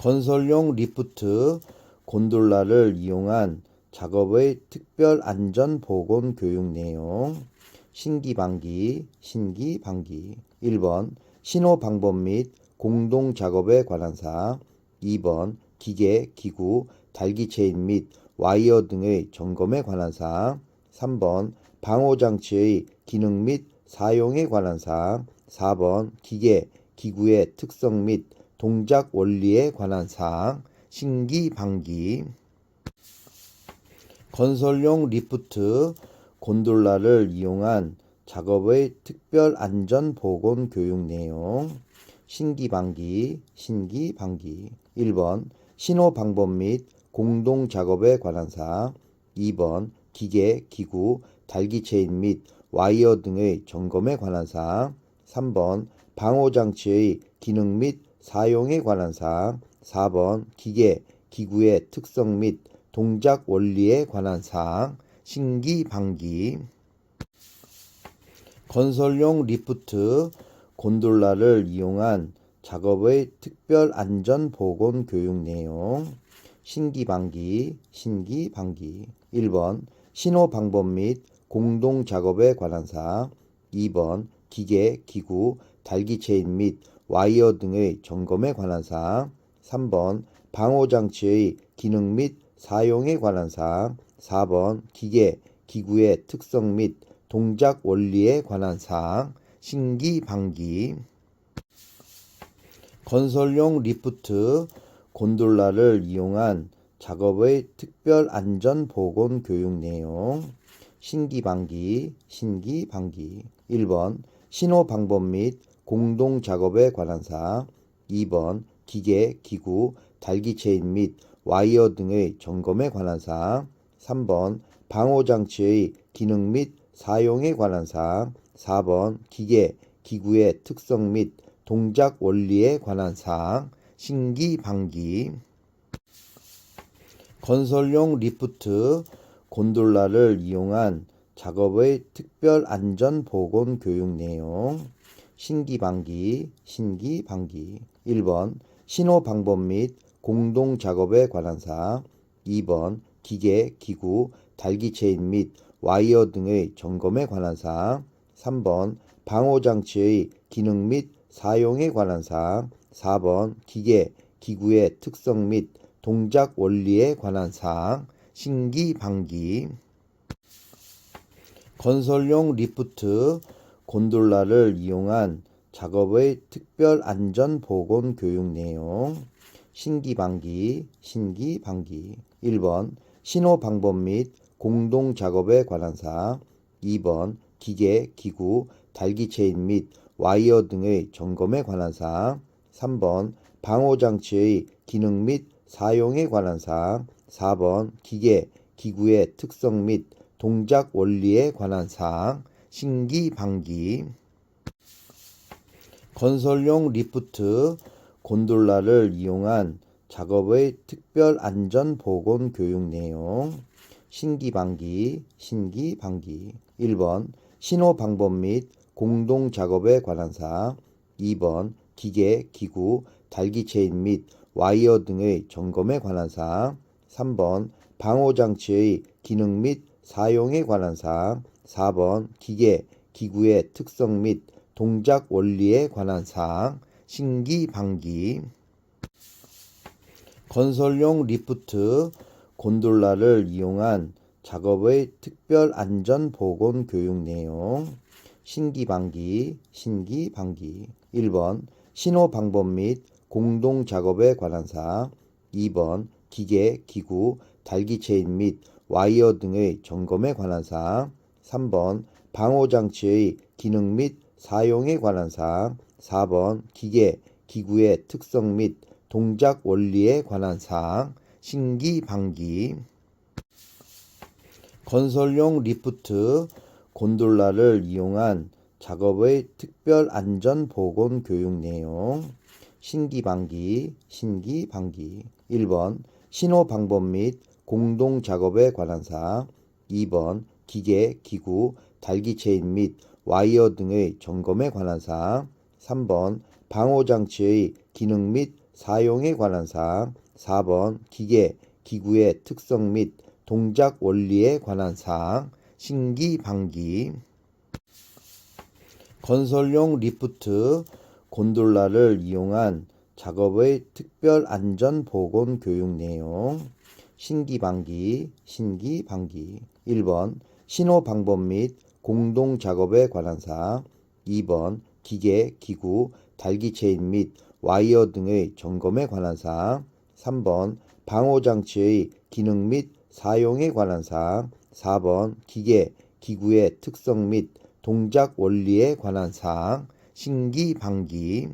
건설용 리프트, 곤돌라를 이용한 작업의 특별 안전 보건 교육 내용. 신기 방기, 신기 방기. 1번 신호 방법 및 공동 작업에 관한 사항. 2번 기계, 기구, 달기 체인 및 와이어 등의 점검에 관한 사항. 3번 방호 장치의 기능 및 사용에 관한 사항. 4번 기계, 기구의 특성 및 동작 원리에 관한 사항. 신기 방기. 건설용 리프트, 곤돌라를 이용한 작업의 특별 안전 보건 교육 내용. 신기 방기, 신기 방기. 1번 신호 방법 및 공동 작업에 관한 사항. 2번 기계, 기구, 달기 체인 및 와이어 등의 점검에 관한 사항. 3번 방호 장치의 기능 및 사용에 관한 사항. 4번 기계, 기구의 특성 및 동작 원리에 관한 사항. 신기 방기. 건설용 리프트, 곤돌라를 이용한 작업의 특별 안전 보건 교육 내용. 신기 방기, 신기 방기. 1번 신호 방법 및 공동 작업에 관한 사항. 2번 기계, 기구, 달기 체인 및 와이어 등의 점검에 관한 사항. 3번 방호 장치의 기능 및 사용에 관한 사항. 4번 기계, 기구의 특성 및 동작 원리에 관한 사항. 신기 방기. 건설용 리프트, 곤돌라를 이용한 작업의 특별 안전 보건 교육 내용. 신기 방기, 신기 방기. 1번 신호 방법 및 공동 작업에 관한 사항. 2번 기계, 기구, 달기 체인 및 와이어 등의 점검에 관한 사항. 3번 방호 장치의 기능 및 사용에 관한 사항. 4번 기계, 기구의 특성 및 동작 원리에 관한 사항. 신기 방기. 건설용 리프트, 곤돌라를 이용한 작업의 특별 안전 보건 교육 내용. 신기방기, 신기방기. 1번 신호 방법 및 공동 작업에 관한 사항. 2번 기계, 기구, 달기 체인 및 와이어 등의 점검에 관한 사항. 3번 방호 장치의 기능 및 사용에 관한 사항. 4번 기계, 기구의 특성 및 동작 원리에 관한 사항. 신기방기. 건설용 리프트, 곤돌라를 이용한 작업의 특별 안전 보건 교육 내용. 신기방기, 신기방기. 1번 신호 방법 및 공동 작업에 관한 사항. 2번 기계, 기구, 달기 체인 및 와이어 등의 점검에 관한 사항. 3번 방호 장치의 기능 및 사용에 관한 사항. 4번 기계, 기구의 특성 및 동작 원리에 관한 사항. 신기 방기. 건설용 리프트, 곤돌라를 이용한 작업의 특별 안전 보건 교육 내용. 신기 방기, 신기 방기. 1번 신호 방법 및 공동 작업에 관한 사항. 2번 기계, 기구, 달기 체인 및 와이어 등의 점검에 관한 사항. 3번 방호 장치의 기능 및 사용에 관한 사항. 4번 기계, 기구의 특성 및 동작 원리에 관한 사항. 신기 방기. 건설용 리프트, 곤돌라를 이용한 작업의 특별 안전 보건 교육 내용. 신기 방기, 신기 방기. 1번 신호 방법 및 공동 작업에 관한 사항. 2번 기계, 기구, 달기 체인 및 와이어 등의 점검에 관한 사항. 3번 방호 장치의 기능 및 사용에 관한 사항. 4번 기계, 기구의 특성 및 동작 원리에 관한 사항. 신기 방기. 건설용 리프트, 곤돌라를 이용한 작업의 특별 안전 보건 교육 내용. 신기 방기, 신기 방기. 1번 신호 방법 및 공동 작업에 관한 사항. 2번 기계, 기구, 달기 체인 및 와이어 등의 점검에 관한 사항. 3번 방호 장치의 기능 및 사용에 관한 사항. 4번 기계, 기구의 특성 및 동작 원리에 관한 사항. 신기 방기. 건설용 리프트 곤돌라를 이용한 작업의 특별 안전 보건 교육 내용. 신기방기 신기방기. 1번 신호 방법 및 공동 작업에 관한 사항 2번 기계, 기구, 달기 체인 및 와이어 등의 점검에 관한 사항 3번 방호 장치의 기능 및 사용에 관한 사항 4번 기계, 기구의 특성 및 동작 원리에 관한 사항 신기 방기